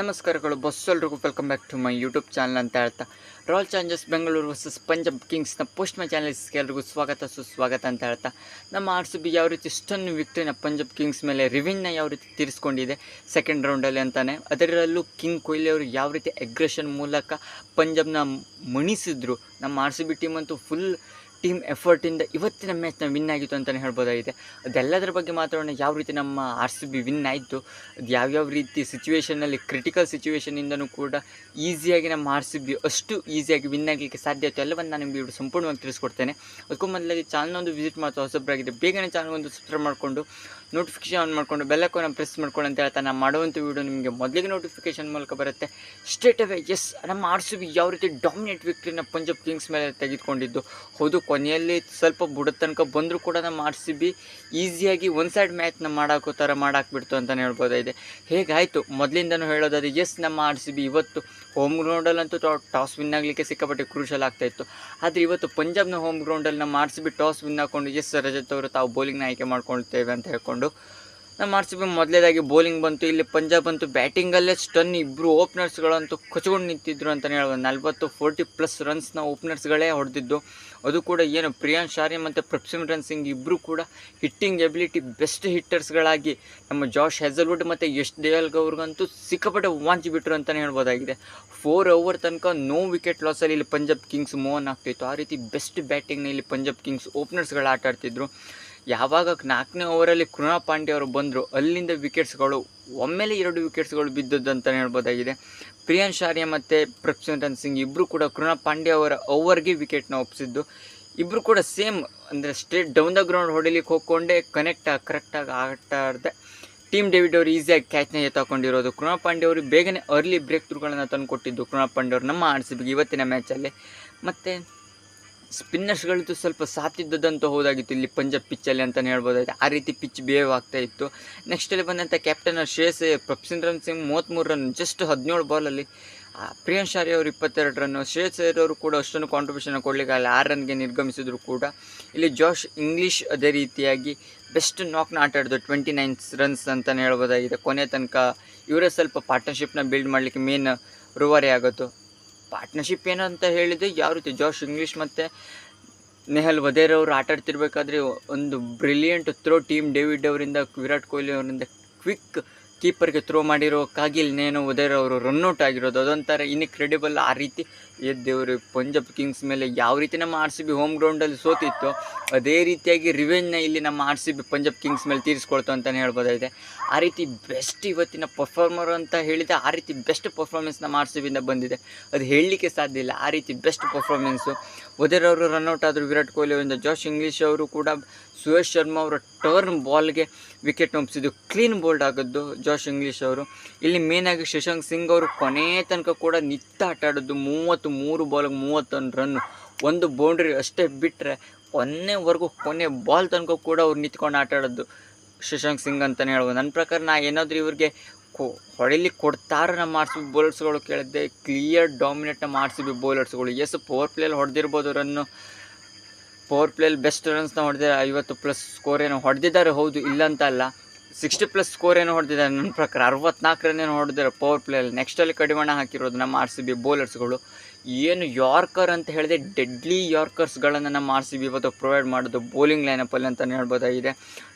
ನಮಸ್ಕಾರಗಳು ಬಸ್ ಎಲ್ರಿಗೂ welcome back to my YouTube channel ಅಂತ ಹೇಳ್ತಾ. Royal Challengers Bengaluru versus Punjab ಕಿಂಗ್ಸ್ನ post my ಚಾನಲ್ಸ್ಗೆ ಎಲ್ರಿಗೂ ಸ್ವಾಗತ, ಸುಸ್ವಾಗತ ಅಂತ ಹೇಳ್ತಾ. ನಮ್ಮ ಆರ್ ಸಿ ಬಿ ಯಾವ ರೀತಿ ಇಷ್ಟೊಂದು ವಿಕ್ಟ್ರಿನ ಪಂಜಾಬ್ ಕಿಂಗ್ಸ್ ಮೇಲೆ ರಿವಿನ್ನ ಯಾವ ರೀತಿ ತೀರಿಸ್ಕೊಂಡಿದೆ ಸೆಕೆಂಡ್ ರೌಂಡಲ್ಲಿ ಅಂತಾನೆ. ಅದರಲ್ಲೂ ಕಿಂಗ್ ಕೊಹ್ಲಿ ಅವರು ಯಾವ ರೀತಿ ಅಗ್ರೆಷನ್ ಮೂಲಕ ಪಂಜಾಬ್ನ ಮಣಿಸಿದ್ರು, ನಮ್ಮ ಆರ್ ಸಿ ಬಿ ಟೀಮ್ ಅಂತೂ ಫುಲ್ ಟೀಮ್ ಎಫರ್ಟಿಂದ ಇವತ್ತಿನ ಮ್ಯಾಚ್ನ ವಿನ್ ಆಗಿತ್ತು ಅಂತಲೇ ಹೇಳ್ಬೋದಾಗಿದೆ. ಅದೆಲ್ಲದರ ಬಗ್ಗೆ ಮಾತಾಡೋಣ. ಯಾವ ರೀತಿ ನಮ್ಮ ಆರ್ ಸಿ ಬಿ ವಿನ್ ಆಯಿತು? ಅದು ಯಾವ್ಯಾವ ರೀತಿ ಸಿಚುವೇಷನಲ್ಲಿ ಕ್ರಿಟಿಕಲ್ ಸಿಚುವೇಷನಿಂದನೂ ಕೂಡ ಈಸಿಯಾಗಿ ನಮ್ಮ ಆರ್ ಸಿ ಬಿ ಅಷ್ಟು ಈಸಿಯಾಗಿ ವಿನ್ ಆಗಲಿಕ್ಕೆ ಸಾಧ್ಯ ಆಯಿತು. ಎಲ್ಲವನ್ನು ನಾನು ನಿಮಗೆ ಸಂಪೂರ್ಣವಾಗಿ ತಿಳಿಸ್ಕೊಡ್ತೇನೆ. ಅದಕ್ಕೂ ಮೊದಲಾಗಿ ಚಾನಲ್ನ ಒಂದು ವಿಸಿಟ್ ಮಾಡ್ತಾ ಹೊಸಬ್ರಾಗಿದೆ. ಬೇಗನೆ ಚಾನಲ್ ಒಂದು ಸಬ್ಸ್ಕ್ರೈಬ್ ಮಾಡಿಕೊಂಡು ನೋಟಿಫಿಕೇಷನ್ ಆನ್ ಮಾಡಿಕೊಂಡು ಬೆಲ್ಲಕ್ಕನ್ನು ಪ್ರೆಸ್ ಮಾಡ್ಕೊಂಡು ಅಂತ ಹೇಳ್ತಾ ನಾನು ಮಾಡುವಂಥ ವೀಡಿಯೋ ನಿಮಗೆ ಮೊದಲಿಗೆ ನೋಟಿಫಿಕೇಷನ್ ಮೂಲಕ ಬರುತ್ತೆ. ಸ್ಟ್ರೇಟ್ ಅವೇ ಎಸ್ ನಮ್ಮ ಆರ್ ಸಿ ಬಿ ಯಾವ ರೀತಿ ಡಾಮಿನೇಟ್ ವಿಕ್ಟ್ರಿನ ಪಂಜಾಬ್ ಕಿಂಗ್ಸ್ ಮೇಲೆ ತೆಗೆದುಕೊಂಡಿದ್ದು, ಹೌದು ಕೊನೆಯಲ್ಲಿ ಸ್ವಲ್ಪ ಬುಡದ ತನಕ ಬಂದರೂ ಕೂಡ ನಮ್ಮ ಆರ್ ಸಿ ಬಿ ಈಸಿಯಾಗಿ ಒಂದು ಸೈಡ್ ಮ್ಯಾಚ್ನ ಮಾಡಾಕೋ ಥರ ಮಾಡಾಕ್ಬಿಡ್ತು ಅಂತಲೇ ಹೇಳ್ಬೋದಾಗಿದೆ. ಹೇಗಾಯಿತು? ಮೊದಲಿಂದನೂ ಹೇಳೋದಾದ್ರೆ ಎಸ್ ನಮ್ಮ ಆರ್ ಬಿ ಇವತ್ತು ಹೋಮ್ ಗ್ರೌಂಡಲ್ಲಂತೂ ಟಾಸ್ ವಿನ್ ಆಗಲಿಕ್ಕೆ ಸಿಕ್ಕಾಪಟ್ಟೆ ಕ್ರೂಷಲ್ ಆಗ್ತಾಯಿತ್ತು ಆದರೆ ಇವತ್ತು ಪಂಜಾಬ್ನ ಹೋಮ್ ಗ್ರೌಂಡಲ್ಲಿ ನಮ್ಮ R C B toss win ಹಾಕೊಂಡು ಎಸ್ ರಜತ್ ಅವರು ತಾವು ಬೌಲಿಂಗ್ನ ಆಯ್ಕೆ ಮಾಡ್ಕೊಳ್ತೇವೆ ಅಂತ ಹೇಳ್ಕೊಂಡು ನಮ್ಮ ಆರ್ ಸಿ ಬಿ ಮೊದಲೇದಾಗಿ ಬೌಲಿಂಗ್ ಬಂತು, ಇಲ್ಲಿ ಪಂಜಾಬ್ ಅಂತೂ ಬ್ಯಾಟಿಂಗಲ್ಲೇ ಸ್ಟನ್ ಇಬ್ಬರು ಓಪನರ್ಸ್ಗಳಂತೂ ಕೊಚ್ಕೊಂಡು ನಿಂತಿದ್ರು ಅಂತಲೇ ಹೇಳ್ಬೋದು. ನಲ್ವತ್ತು ಫೋರ್ಟಿ ಪ್ಲಸ್ ರನ್ಸ್ನ ಓಪನರ್ಸ್ಗಳೇ ಹೊಡೆದಿದ್ದು. ಅದು ಕೂಡ ಏನು ಪ್ರಿಯಾಂಶ್ ಶಾರಿ ಮತ್ತು ಪ್ರಪ್ಸಿಮ್ರನ್ ಸಿಂಗ್ ಇಬ್ಬರು ಕೂಡ ಹಿಟ್ಟಿಂಗ್ ಎಬಿಲಿಟಿ ಬೆಸ್ಟ್ ಹಿಟ್ಟರ್ಸ್ಗಳಾಗಿ ನಮ್ಮ ಜಾಶ್ ಹೆಸಲ್ವುಡ್ ಮತ್ತು ಯಶ್ ದೇವಲ್ಗ್ ಗೌರ್ಗಂತೂ ಸಿಕ್ಕಾಪಟ್ಟೆ ವಾಂಚಿ ಬಿಟ್ಟರು ಅಂತಲೇ ಹೇಳ್ಬೋದಾಗಿದೆ. ಫೋರ್ ಓವರ್ ತನಕ ನೋ ವಿಕೆಟ್ ಲಾಸಲ್ಲಿ ಇಲ್ಲಿ ಪಂಜಾಬ್ ಕಿಂಗ್ಸ್ ಮೂವನ್ ಆಗ್ತಿತ್ತು. ಆ ರೀತಿ ಬೆಸ್ಟ್ ಬ್ಯಾಟಿಂಗ್ನ ಇಲ್ಲಿ ಪಂಜಾಬ್ ಕಿಂಗ್ಸ್ ಓಪನರ್ಸ್ಗಳು ಆಟ ಆಡ್ತಿದ್ರು ಯಾವಾಗ ನಾಲ್ಕನೇ ಓವರಲ್ಲಿ ಕೃಣಾ ಪಾಂಡ್ಯ ಅವರು ಬಂದರು, ಅಲ್ಲಿಂದ ವಿಕೆಟ್ಸ್ಗಳು ಒಮ್ಮೆಲೆ ಎರಡು ವಿಕೆಟ್ಸ್ಗಳು ಬಿದ್ದದ್ದು ಅಂತಲೇ ಹೇಳ್ಬೋದಾಗಿದೆ. ಪ್ರಿಯಾನ್ ಶಾರ್ಯ ಮತ್ತು ಪ್ರಪ್ಸಿಮ್ರನ್ ಸಿಂಗ್ ಇಬ್ಬರು ಕೂಡ ಕೃಣಾ ಪಾಂಡ್ಯ ಅವರ ಓವರ್ಗೆ ವಿಕೆಟ್ನ ಒಪ್ಪಿಸಿದ್ದು ಇಬ್ಬರು ಕೂಡ ಸೇಮ್ ಅಂದರೆ ಸ್ಟ್ರೇಟ್ ಡೌನ್ ದ ಗ್ರೌಂಡ್ ಹೊಡಿಲಿಕ್ಕೆ ಹೋಗ್ಕೊಂಡೆ ಕನೆಕ್ಟ್ ಕರೆಕ್ಟಾಗಿ ಆಟ ಟೀಮ್ ಡೇವಿಡ್ ಅವರು ಈಸಿಯಾಗಿ ಕ್ಯಾಚ್ನ ಎತ್ತಾಕೊಂಡಿರೋದು. ಕೃಣಾ ಪಾಂಡ್ಯ ಅವರು ಬೇಗನೆ ಅರ್ಲಿ ಬ್ರೇಕ್ ಥ್ರೂಗಳನ್ನು ತಂದುಕೊಟ್ಟಿದ್ದು ಕೃಣಾ ಪಾಂಡ್ಯ ಅವರು ನಮ್ಮ ಆರ್ ಇವತ್ತಿನ ಮ್ಯಾಚಲ್ಲಿ ಮತ್ತು ಸ್ಪಿನ್ನರ್ಸ್ಗಳದ್ದು ಸ್ವಲ್ಪ ಸಾತಿದ್ದದಂತ ಹೋದಾಗಿತ್ತು. ಇಲ್ಲಿ ಪಂಜಾಬ್ ಪಿಚ್ಚಲ್ಲಿ ಅಂತಲೇ ಹೇಳಬಹುದು ಆ ರೀತಿ ಪಿಚ್ ಬಿಹೇವ್ ಆಗ್ತಾ ಇತ್ತು. ನೆಕ್ಸ್ಟಲ್ಲಿ ಬಂದಂಥ ಕ್ಯಾಪ್ಟನ್ ಶ್ರೇಯಸ್ ಪ್ರಪ್ಸಿನ್ರನ್ ಸಿಂಗ್ ಮೂವತ್ತ್ಮೂರು ರನ್ ಜಸ್ಟ್ ಹದಿನೇಳು ಬಾಲಲ್ಲಿ ಪ್ರಿಯಾಂಶ್ ಶಾರಿ ಅವರು ಇಪ್ಪತ್ತೆರಡು ರನ್ನು ಶ್ರೇಯಸ್ ಅವರು ಕೂಡ ಅಷ್ಟೊಂದು ಕಾಂಟ್ರಿಬ್ಯೂಷನ್ ಕೊಡಲಿಕ್ಕೆ ಆಗಲ್ಲ. ಆರು ರನ್ಗೆ ನಿರ್ಗಮಿಸಿದ್ರು ಕೂಡ. ಇಲ್ಲಿ ಜಾಶ್ ಇಂಗ್ಲೀಷ್ ಅದೇ ರೀತಿಯಾಗಿ ಬೆಸ್ಟ್ ನಾಕ್ನ ಆಟ ಆಡಿದ್ರು. ಟ್ವೆಂಟಿ ನೈನ್ಸ್ ರನ್ಸ್ ಅಂತಲೇ ಹೇಳ್ಬೋದಾಗಿದೆ. ಕೊನೆ ತನಕ ಇವರೇ ಸ್ವಲ್ಪ ಪಾರ್ಟ್ನರ್ಶಿಪ್ನ ಬಿಲ್ಡ್ ಮಾಡಲಿಕ್ಕೆ ಮೇನ್ ರೂವಾರಿ ಆಗೋದು. ಪಾರ್ಟ್ನರ್ಶಿಪ್ ಅಂತ ಹೇಳಿದರೆ, ಯಾವ ರೀತಿ ಜಾಶ್ ಇಂಗ್ಲೀಷ್ ಮತ್ತು ನೆಹಲ್ ಅವರು ಆಟ ಆಡ್ತಿರ್ಬೇಕಾದ್ರೆ, ಒಂದು ಬ್ರಿಲಿಯಂಟ್ ಥ್ರೋ ಟೀಮ್ ಡೇವಿಡ್ ಅವರಿಂದ, ವಿರಾಟ್ ಕೊಹ್ಲಿ ಅವರಿಂದ ಕ್ವಿಕ್ ಕೀಪರ್ಗೆ ಥ್ರೋ ಮಾಡಿರೋ ಕಾಗಿಲ್ ನೇನು ಉದಯ್ ಅವರು ರನ್ಔಟ್ ಆಗಿರೋದು. ಅದೊಂಥರ ಇನ್ಕ್ರೆಡಿಬಲ್ ಆ ರೀತಿ ಎದ್ದೇವರು ಪಂಜಾಬ್ ಕಿಂಗ್ಸ್ ಮೇಲೆ ಯಾವ ರೀತಿ ನಮ್ಮ ಆರ್ ಸಿ ಬಿ ಹೋಮ್ ಗ್ರೌಂಡಲ್ಲಿ ಸೋತಿತ್ತು, ಅದೇ ರೀತಿಯಾಗಿ ರಿವೆಂಜ್ನ ಇಲ್ಲಿ ನಮ್ಮ R C B Punjab Kings ಮೇಲೆ ತೀರಿಸ್ಕೊಳ್ತು ಅಂತಲೇ ಹೇಳ್ಬೋದಾಗಿದೆ. ಆ ರೀತಿ ಬೆಸ್ಟ್ ಇವತ್ತಿನ ಪರ್ಫಾರ್ಮರ್ ಅಂತ ಹೇಳಿದೆ ಆ ರೀತಿ ಬೆಸ್ಟ್ ಪರ್ಫಾರ್ಮೆನ್ಸ್ ನಮ್ಮ ಆರ್ ಸಿ ಬಿಯಿಂದ ಬಂದಿದೆ. ಅದು ಹೇಳಲಿಕ್ಕೆ ಸಾಧ್ಯ ಇಲ್ಲ. ಆ ರೀತಿ ಬೆಸ್ಟ್ ಪರ್ಫಾರ್ಮೆನ್ಸು ಉದಯ್ ಅವರು ರನ್ಔಟ್ ಆದರು ವಿರಾಟ್ ಕೊಹ್ಲಿ ಅವರಿಂದ ಜೋಶ್ ಇಂಗ್ಲೀಷ್ ಅವರು ಕೂಡ ಸುಯೇಶ್ ಶರ್ಮಾ ಅವರ ಟರ್ನ್ ಬಾಲ್ಗೆ ವಿಕೆಟ್ ಒಪ್ಪಿಸಿದ್ದು ಕ್ಲೀನ್ ಬೋಲ್ಡ್ ಆಗೋದು ಜಾಶ್ ಇಂಗ್ಲೀಷ್ ಅವರು. ಇಲ್ಲಿ ಮೇನಾಗಿ ಶಶಾಂಕ್ ಸಿಂಗ್ ಅವರು ಕೊನೆ ತನಕ ಕೂಡ ನಿತ್ತ ಆಟ ಆಡೋದು ಮೂವತ್ತು ಮೂರು ಬಾಲ್ಗೆ ಮೂವತ್ತೊಂದು ರನ್ನು ಒಂದು ಬೌಂಡ್ರಿ ಅಷ್ಟೇ ಬಿಟ್ಟರೆ ಕೊನೆವರೆಗೂ ಕೊನೆ ಬಾಲ್ ತನಕ ಕೂಡ ಅವ್ರು ನಿಂತ್ಕೊಂಡು ಆಟ ಆಡೋದು ಶಶಾಂಕ್ ಸಿಂಗ್ ಅಂತಲೇ ಹೇಳ್ಬೋದು. ನನ್ನ ಪ್ರಕಾರ ನಾ ಏನಾದರೂ ಇವ್ರಿಗೆ ಕೊ ಹೊಡಿಲಿಕ್ಕೆ ಕೊಡ್ತಾರೆ ನಮ್ಮ ಆರ್ ಬಿ ಬೌಲರ್ಸ್ಗಳು ಕೇಳಿದ್ದೆ ಕ್ಲಿಯರ್ ಡಾಮಿನೇಟ್ ನಮ್ಮ ಬಿ ಬೌಲರ್ಸ್ಗಳು ಎಸ್ ಪವರ್ ಪ್ಲೇಯಲ್ಲಿ ಹೊಡೆದಿರ್ಬೋದು ರನ್ನು ಪವರ್ ಪ್ಲೇಯಲ್ಲಿ ಬೆಸ್ಟ್ ರನ್ಸ್ನ ಹೊಡೆದಿದ್ದಾರೆ ಐವತ್ತು ಪ್ಲಸ್ ಸ್ಕೋರ್ ಏನೋ ಹೊಡೆದಿದ್ದಾರೆ, ಹೌದು, ಇಲ್ಲ ಅಂತ ಅಲ್ಲ. ಸಿಕ್ಸ್ಟಿ ಪ್ಲಸ್ ಸ್ಕೋರ್ ಏನೋ ಹೊಡೆದಿದ್ದಾರೆ, ನನ್ನ ಪ್ರಕಾರ ಅರವತ್ನಾಲ್ಕು ರನ್ ಏನೋ ಹೊಡೆದಿದ್ದಾರೆ ಪವರ್ ಪ್ಲೇಯಲ್ಲಿ ನೆಕ್ಸ್ಟಲ್ಲಿ ಕಡಿವಾಣ ಹಾಕಿರೋದು ನಮ್ಮ ಆರ್ ಸಿ ಬಿ ಬೌಲರ್ಸ್ಗಳು ಏನು ಯಾರ್ಕರ್ ಅಂತ ಹೇಳಿದೆ ಡೆಡ್ಲಿ ಯಾರ್ಕರ್ಸ್ಗಳನ್ನು ನಮ್ಮ ಆರ್ ಸಿ ಬಿ ಇವತ್ತು ಪ್ರೊವೈಡ್ ಮಾಡೋದು ಬೌಲಿಂಗ್ ಲೈನಪ್ಪಲ್ಲಿ ಅಂತಲೇ ಹೇಳ್ಬೋದಾಗಿದೆ.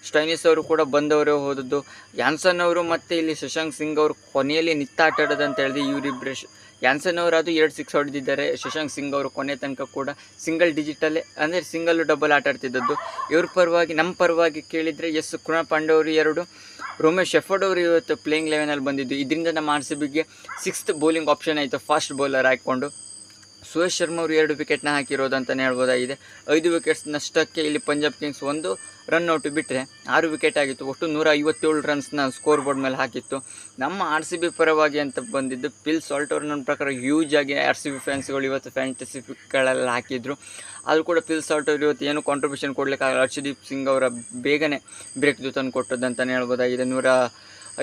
ಸ್ಟೈನಿಸ್ ಅವರು ಕೂಡ ಬಂದವರೇ ಹೋದದ್ದು. ಯಾನ್ಸನ್ ಅವರು ಮತ್ತು ಇಲ್ಲಿ ಶಶಾಂಕ್ ಸಿಂಗ್ ಅವರು ಕೊನೆಯಲ್ಲಿ ನಿತ್ತಾಟಾಡೋದು ಅಂತ ಹೇಳಿದೆ ಇವರಿಬ್ಬರು ಯಾನ್ಸನ್ ಅವರು ಅದು ಎರಡು ಸಿಕ್ಸ್ ಹೊಡೆದಿದ್ದಾರೆ. ಶಶಾಂಕ್ ಸಿಂಗ್ ಅವರು ಕೊನೆ ತನಕ ಕೂಡ ಸಿಂಗಲ್ ಡಿಜಿಟಲ್ಲೇ ಅಂದರೆ ಸಿಂಗಲ್ಲು ಡಬಲ್ ಆಟ ಆಡ್ತಿದ್ದದ್ದು. ಇವ್ರ ಪರವಾಗಿ ನಮ್ಮ ಪರವಾಗಿ ಕೇಳಿದರೆ ಎಸ್ ಕೃಣಾ ಪಾಂಡೆ ಅವರು ಎರಡು, ರೋಮೇಶ್ ಶೆಫರ್ಡ್ ಅವರು ಇವತ್ತು ಪ್ಲೇಯಿಂಗ್ ಲೆವೆನಲ್ಲಿ ಬಂದಿದ್ದು. ಇದರಿಂದ ನಮ್ಮ ಆರ್ ಸಿ ಬಿಗೆ ಸಿಕ್ಸ್ತ್ ಬೌಲಿಂಗ್ ಆಪ್ಷನ್ ಆಯಿತು. ಫಾಸ್ಟ್ ಬೌಲರ್ ಹಾಕ್ಕೊಂಡು ಸುರೇಶ್ ಶರ್ಮಾ ಅವರು ಎರಡು ವಿಕೆಟ್ನ ಹಾಕಿರೋದು ಅಂತಲೇ ಹೇಳ್ಬೋದಾಗಿದೆ. ಐದು ವಿಕೆಟ್ಸ್ ನಷ್ಟಕ್ಕೆ ಇಲ್ಲಿ ಪಂಜಾಬ್ ಕಿಂಗ್ಸ್ ಒಂದು ರನ್ ಔಟ್ ಬಿಟ್ಟರೆ ಆರು ವಿಕೆಟ್ ಆಗಿತ್ತು. ಒಟ್ಟು ನೂರ ಐವತ್ತೇಳು ರನ್ಸ್ನ ಸ್ಕೋರ್ ಬೋರ್ಡ್ ಮೇಲೆ ಹಾಕಿತ್ತು. ನಮ್ಮ ಆರ್ ಸಿ ಬಿ ಪರವಾಗಿ ಅಂತ ಬಂದಿದ್ದು ಪಿಲ್ ಅವ್ರು ನನ್ನ ಪ್ರಕಾರ ಹ್ಯೂಜ್ ಆಗಿ ಆರ್ ಸಿ ಬಿ ಫ್ಯಾನ್ಸ್ಗಳು ಇವತ್ತು ಫ್ಯಾಂಟಸಿಫಿಕ್ಗಳೆಲ್ಲ ಹಾಕಿದ್ರು. ಆದರೂ ಕೂಡ ಪಿಲ್ ಅವರು ಇವತ್ತು ಏನು ಕಾಂಟ್ರಿಬ್ಯೂಷನ್ ಕೊಡಲಿಕ್ಕಾಗಲ್ಲ. ಹರ್ಷದೀಪ್ ಸಿಂಗ್ ಅವರ ಬೇಗನೆ ಬ್ರೇಕ್ ತಂದು ಕೊಟ್ಟದ್ದು ಅಂತಲೇ ಹೇಳ್ಬೋದಾಗಿದೆ. ನೂರ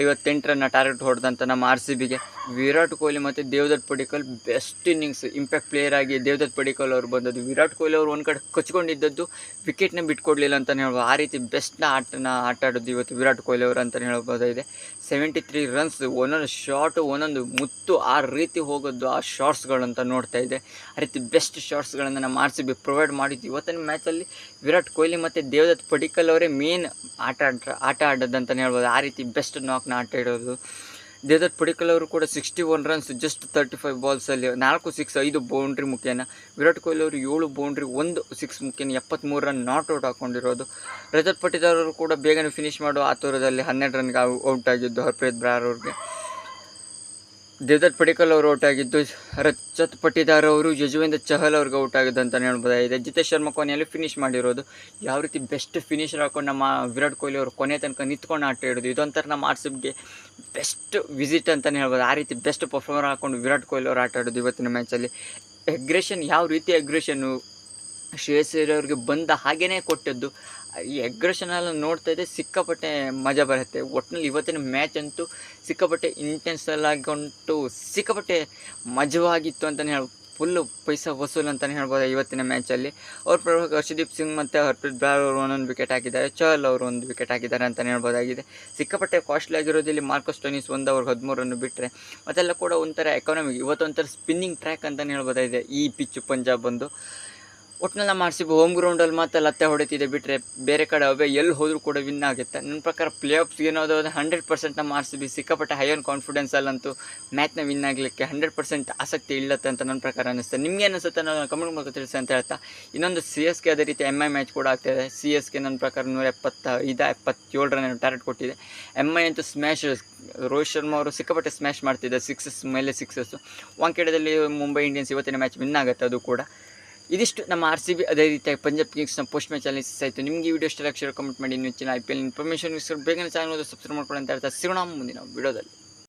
ಐವತ್ತೆಂಟರನ್ನ ಟಾರ್ಗೆಟ್ ಹೊಡೆದಂಥ ನಮ್ಮ ಆರ್ ಸಿ ಬಿಗೆ. ವಿರಾಟ್ ಕೊಹ್ಲಿ ಮತ್ತು Devdutt Padikkal best innings, impact player ಆಗಿ ದೇವದತ್ ಪಡಿಕಲ್ ಅವರು ಬಂದದ್ದು. ವಿರಾಟ್ ಕೊಹ್ಲಿ ಅವರು ಒಂದು ಕಡೆ ಕಚ್ಕೊಂಡಿದ್ದದ್ದು ವಿಕೆಟ್ನ ಬಿಟ್ಕೊಡ್ಲಿಲ್ಲ ಅಂತಲೇ ಹೇಳ್ಬೋದು. ಆ ರೀತಿ ಬೆಸ್ಟ್ನ ಆಟನ ಆಟ ಆಡೋದು ಇವತ್ತು ವಿರಾಟ್ ಕೊಹ್ಲಿ ಅವರು ಅಂತಲೇ ಹೇಳ್ಬೋದಾಗಿದೆ. ಸೆವೆಂಟಿ ತ್ರೀ ರನ್ಸ್ ಒಂದೊಂದು ಶಾಟು ಒಂದೊಂದು ಮುತ್ತು, ಆ ರೀತಿ ಹೋಗೋದು, ಆ ಶಾರ್ಟ್ಸ್ಗಳಂತ ನೋಡ್ತಾ ಇದೆ. ಆ ರೀತಿ ಬೆಸ್ಟ್ ಶಾರ್ಟ್ಸ್ಗಳನ್ನು ನಮ್ಮ ಆರ್ ಸಿ ಬಿ ಪ್ರೊವೈಡ್ ಮಾಡಿದ್ದು. ಇವತ್ತಿನ ಮ್ಯಾಚಲ್ಲಿ ವಿರಾಟ್ ಕೊಹ್ಲಿ ಮತ್ತು ದೇವದತ್ ಪಡಿಕಲ್ ಅವರೇ ಮೇನ್ ಆಟ ಆಟ ಆಡೋದಂತಲೇ ಹೇಳ್ಬೋದು. ಆ ರೀತಿ ಬೆಸ್ಟ್ ನಾಕ್ನ ಆಟ ಇಡೋದು ದೇದತ್ ಪಡಿಕಲ್ ಅವರು ಕೂಡ sixty one runs just thirty five ಬಾಲ್ಸಲ್ಲಿ ನಾಲ್ಕು ಸಿಕ್ಸ್ ಐದು ಬೌಂಡ್ರಿ ಮುಖೇನ ವಿರಾಟ್ ಕೊಹ್ಲಿ ಅವರು ಏಳು ಬೌಂಡ್ರಿ ಒಂದು ಸಿಕ್ಸ್ ಮುಖೇನ ಎಪ್ಪತ್ತ್ಮೂರು ರನ್ ನಾಟ್ ಔಟ್ ಹಾಕೊಂಡಿರೋದು. ರಜತ್ ಪಟಿದಾರ್ ಅವರು ಕೂಡ ಬೇಗನೆ ಫಿನಿಶ್ ಮಾಡೋ ಆತುರದಲ್ಲಿ ಹನ್ನೆರಡು ರನ್ಗೆ ಔಟ್ ಆಗಿದ್ದು ಹರ್ಪ್ರೀತ್ ಬ್ರಾರ್ ಅವ್ರಿಗೆ. ದೇವದತ್ ಪಡಿಕಲ್ ಅವರು ಔಟ್ ಆಗಿದ್ದು ರಚತ್ ಪಟ್ಟಿದಾರ್ ಅವರು, ಯಜುವೇಂದ್ರ ಚಹಲ್ ಅವ್ರಿಗೆ ಔಟ್ ಆಗಿದ್ದು ಅಂತಲೇ ಹೇಳ್ಬೋದಾಗಿದೆ. ಜಿತೇಶ್ ಶರ್ಮಾ ಕೊನೆಯಲ್ಲಿ ಫಿನಿಶ್ ಮಾಡಿರೋದು. ಯಾವ ರೀತಿ ಬೆಸ್ಟ್ ಫಿನಿಷರ್ ಹಾಕೊಂಡು ನಮ್ಮ ವಿರಾಟ್ ಕೊಹ್ಲಿ ಅವರು ಕೊನೆ ತನಕ ನಿಂತ್ಕೊಂಡು ಆಟ ಹಿಡಿದು ಇದೊಂಥರ ನಮ್ಮ ಆರ್ ಬೆಸ್ಟ್ ವಿಸಿಟ್ ಅಂತಲೇ ಹೇಳ್ಬೋದು. ಆ ರೀತಿ ಬೆಸ್ಟ್ ಪರ್ಫಾರ್ಮರ್ ಹಾಕೊಂಡು ವಿರಾಟ್ ಕೊಹ್ಲಿ ಅವರು ಆಟ ಆಡೋದು ಇವತ್ತಿನ ಮ್ಯಾಚಲ್ಲಿ ಎಗ್ರೆಷನ್ ಯಾವ ರೀತಿ ಎಗ್ರೆಷನ್ನು ಶ್ರೇಯಸ್ ಅವ್ರಿಗೆ ಬಂದ ಹಾಗೇ ಕೊಟ್ಟದ್ದು. ಈ ಅಗ್ರೆಷನ್ ಎಲ್ಲ ನೋಡ್ತಾ ಇದ್ದೆ ಸಿಕ್ಕಾಪಟ್ಟೆ ಮಜಾ ಬರುತ್ತೆ. ಒಟ್ಟಿನಲ್ಲಿ ಇವತ್ತಿನ ಮ್ಯಾಚ್ ಅಂತೂ ಸಿಕ್ಕಾಪಟ್ಟೆ ಇಂಟೆನ್ಸಲ್ ಆಗಿಕೊಂಡು ಸಿಕ್ಕಾಪಟ್ಟೆ ಮಜವಾಗಿತ್ತು ಅಂತಲೇ ಹೇಳಿ ಫುಲ್ಲು ಪೈಸಾ ವಸೂಲ್ ಅಂತಲೇ ಹೇಳ್ಬೋದು ಇವತ್ತಿನ ಮ್ಯಾಚಲ್ಲಿ ಅವ್ರ ಪ್ರಮುಖ ಹರ್ಷದೀಪ್ ಸಿಂಗ್ ಮತ್ತು ಹರ್ಪ್ರೀತ್ ಬ್ರಾರ್ ಅವರು ಒಂದೊಂದು ವಿಕೆಟ್ ಹಾಕಿದ್ದಾರೆ. ಚಹಲ್ ಅವರು ಒಂದು ವಿಕೆಟ್ ಹಾಕಿದ್ದಾರೆ ಅಂತಲೇ ಹೇಳ್ಬೋದಾಗಿದೆ. ಸಿಕ್ಕಾಪಟ್ಟೆ ಕಾಸ್ಟ್ಲಿ ಆಗಿರೋದು ಇಲ್ಲಿ ಮಾರ್ಕಸ್ ಟೋನಿಸ್ ಒಂದು ಅವ್ರಿಗೆ ಹದಿಮೂರು ರನ್ ಬಿಟ್ಟರೆ ಮತ್ತೆಲ್ಲ ಕೂಡ ಒಂಥರ ಎಕಾನಮಿ ಇವತ್ತೊಂಥರ ಸ್ಪಿನ್ನಿಂಗ್ ಟ್ರ್ಯಾಕ್ ಅಂತಲೇ ಹೇಳ್ಬೋದಾಗಿದೆ ಈ ಪಿಚ್ಚು ಪಂಜಾಬ್ ಬಂದು ಒಟ್ಟಿನಲ್ಲಿ ಆರ್ ಹೋಮ್ ಗ್ರೌಂಡಲ್ಲಿ ಮಾತ್ರ ಲತ್ತೆ ಹೊಡಿತಿದೆ ಬಿಟ್ಟರೆ ಬೇರೆ ಕಡೆ ಅವೇ ಎಲ್ಲಿ ಹೋದರೂ ಕೂಡ ವಿನ್ ಆಗುತ್ತೆ. ನನ್ನ ಪ್ರಕಾರ ಪ್ಲೇ ಆಫ್ಸ್ ಏನೋದು ಹಂಡ್ರೆಡ್ ಪರ್ಸೆಂಟ್ ನಮ್ಮ ಸಿ ಬಿ ಸಿಕ್ಕಾಪಟ್ಟೆ ಹೈ ಆನ್ ಕಾನ್ಫಿಡೆನ್ಸಲ್ಲಂತೂ ಮ್ಯಾಚ್ನ ವಿನ್ ಆಗಲಿಕ್ಕೆ ಹಂಡ್ರೆಡ್ ಪರ್ಸೆಂಟ್ ಆಸಕ್ತಿ ಇಲ್ಲತ್ತೆ ಅಂತ ನನ್ನ ಪ್ರಕಾರ ಅನಿಸುತ್ತೆ ನಿಮ್ಗೆ ಅನಿಸುತ್ತೆ ನಾನು ಕಮೆಂಟ್ ಮೂಲಕ ತಿಳಿಸಿ ಅಂತ ಹೇಳ್ತಾ. ಇನ್ನೊಂದು ಸಿ ಎಸ್ ಕೆ ಅದೇ ರೀತಿ ಎಂ ಐ ಮ್ಯಾಚ್ ಕೂಡ ಆಗ್ತಾಯಿದೆ ಸಿ ಎಸ್ ಕೆ ನನ್ನ ಪ್ರಕಾರ ನೂರ ಎಪ್ಪತ್ತ ಐದು ಎಪ್ಪತ್ತೇಳು ರನ್ ಟಾರ್ಗೆಟ್ ಕೊಟ್ಟಿದೆ. ಎಂ ಐ ಅಂತೂ ಸ್ಮ್ಯಾಶ್ ರೋಹಿತ್ ಶರ್ಮಾ ಅವರು ಸಿಕ್ಕಾಪಟ್ಟೆ ಸ್ಮ್ಯಾಶ್ ಮಾಡ್ತಿದ್ದೆ ಸಿಕ್ಸಸ್ ಮೇಲೆ ಸಿಕ್ಸಸ್ಸು ವಾಂಕೇಡದಲ್ಲಿ ಮುಂಬೈ ಇಂಡಿಯನ್ಸ್ ಇವತ್ತಿನ ಮ್ಯಾಚ್ ವಿನ್ ಆಗುತ್ತೆ ಅದು ಕೂಡ. ಇದಿಷ್ಟು ನಮ್ಮ ಆರ್ ಸಿ ಬಿ ಅದೇ ರೀತಿಯಾಗಿ ಪಂಜಾಬ್ ಕಿಂಗ್ಸ್ನ ಪೋಸ್ಟ್ ಮ್ಯಾಚ್ ಅಲ್ಲಿ ಆಯಿತು ನಿಮಗೆ ವಿಡಿಯೋ ಇಷ್ಟ ಲಕ್ಷ ಕಮೆಂಟ್ ಮಾಡಿ. ನೀವು ಹೆಚ್ಚಿನ ಐ ಪಿ ಎಲ್ ಇನ್ಫಾರ್ಮೇಷನ್ ಬೇಗನೆ ಚಾನಲ್ ಸಬ್ಸ್ಕ್ರೈಬ್ ಮಾಡ್ಕೊಳ್ಳಿ ಅಂತ ಹೇಳ್ತಾ, ಸಿಗೋಣ ಮುಂದಿನ ವಿಡಿಯೋದಲ್ಲಿ